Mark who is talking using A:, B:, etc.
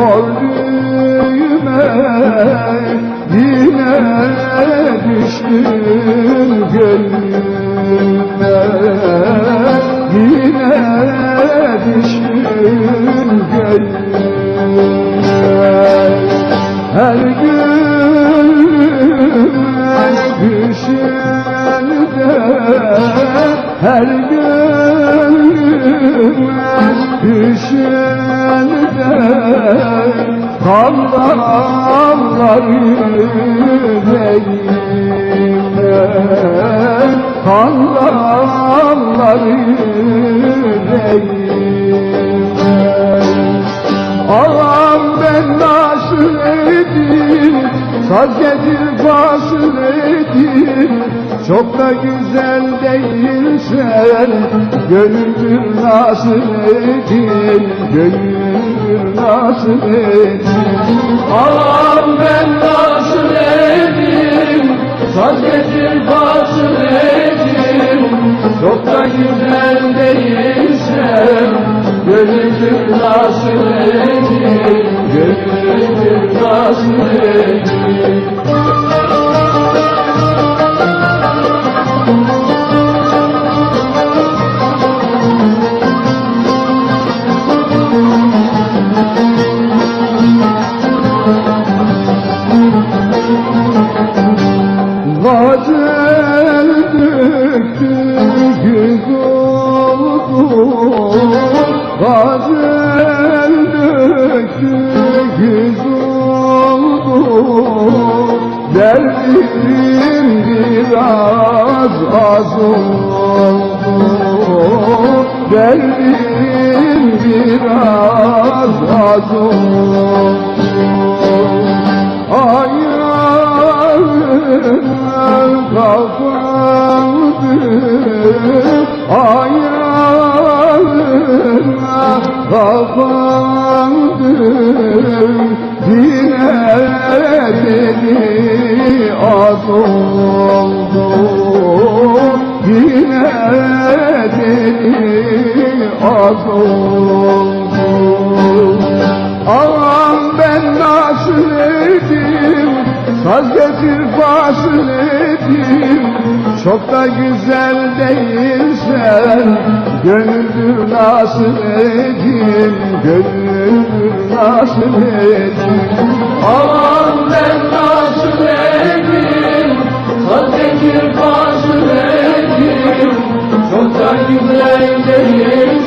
A: Gördüğüme yine düştüm gönlüme. Yine düştüm gönlüme. Her gün düşen de Her gün düşen de Kanlar yüreğime Kanlar yüreğime Ağam ben nasıl edeyim? Saz getir fasıl edeyim Çok da güzel değilsen Gönüldür nasıl edeyim Gönüldür nasıl edeyim Ağam ben nasıl edeyim Saz getir fasıl edeyim Çok da güzel değilsen Gönüldür nasıl edeyim Gönüldür nasıl edeyim yüz oldu Derdim biraz az oldu Derdim biraz az oldu Ayağım kapandı kapandı Yine beni az oldu Yine beni az Ağam ben nasıl edeyim? Saz getir fasıl edeyim Çok da güzel değilsen Gönüldür nasıl edeyim Gönüldür nasıl edeyim Ağam ben nasıl edeyim Saz getir fasıl edeyim. Çok da güzel değil